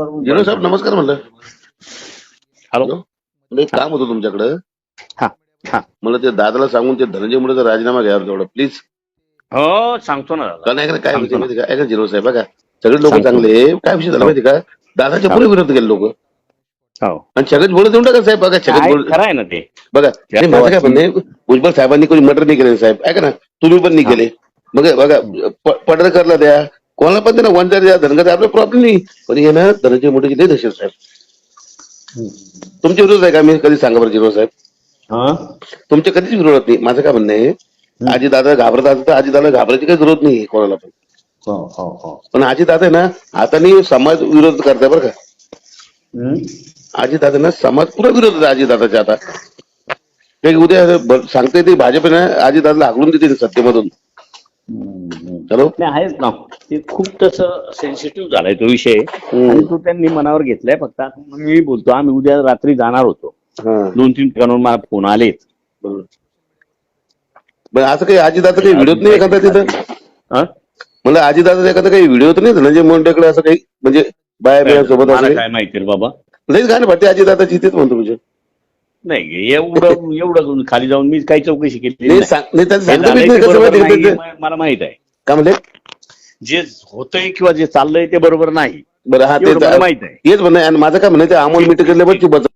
Zero साहेब नमस्कार म्हणलं. Hello. एक काम होतं तुमच्याकडं. हा हा. मला ते दादाला सांगून ते धनंजय मुळे राजीनामा घ्यावा तेवढं प्लीज. हो सांगतो ना दादा. कारण ऐका ना, काय सांगतो ना. माहिती का? ऐका जिरो साहेब बघा. सगळे लोक सांगतो. चांगले काय विषय झाला माहिती का? दादाच्या पुढे विरोध केले लोक. हो. आणि छगन बोलत देऊन टाका साहेब बघा छगन बोल खरं आहे ना ते? बघा आणि माझं काय म्हणणं आहे, भुजबळ साहेबांनी कोणी मर्डर नाही केले साहेब. ऐका ना तुम्ही पण नाही. केले. मग बघा प- पडळकरला द्या. कोणाला पण द्या ना वन द्या धनगर द्या आपला प्रॉब्लेम नाही. पण हे ना धनंजय मुंडेची लई दहशत साहेब. तुमच्या विरोध आहे का? मी कधी सांगा बरं जिरो साहेब. हा? तुमच्या कधीच विरोधात नाही. माझं काय म्हणणं आहे आजी दादा घाबरत असं तर आजी दादा घाबरायची काही जरूरत नाही कोणाला पण. हो हो हो. पण आजी दादा आहे ना आता नाही समाज विरोध करताय बरं का. हम्म. आजी दादा ना समाज पुरा विरोध आहे आजी दादाच्या आता. ते उद्या ब- सांगते ते भाजप ना आजी दादाला हाकलून देते सत्तेमधून. हम्म. हॅलो? नाही आहेच ना. ते खूप तसं सेन्सिटिव्ह झालाय तो विषय. आणि तो त्यांनी मनावर घेतलाय फक्त. आता मी बोलतो आम्ही उद्या रात्री जाणार होतो. दोन तीन ठिकाणावर मला फोन पण असं काही आजी दादा काही व्हिडिओ नाही एखादा तिथं? हा? मला आजी दादा एखादा काही व्हिडिओ तर नाही धनंजय मुंडेकडे असं काही म्हणजे बाया बिया सोबत मला काय माहिती रे बाबा. लईच गाणं वाटते आजी दादाची तेच म्हणतो तुझे नाही एवढं एवढं खाली जाऊन मी काही चौकशी केली नाही सांग- नाही त्याचं सांगतो मी झालंय नाही ते कसं बरोबर माहिती का नाहीये, त्याचं? मला माहीत आहे. काय म्हणले? जे होतंय किंवा जे चाललंय ते बरोबर नाही. बरं हा ते एवढं मला माहीत आहे. हेच म्हणणं आहे. आणि माझं काय ते अमोल मिटकरले बघ बच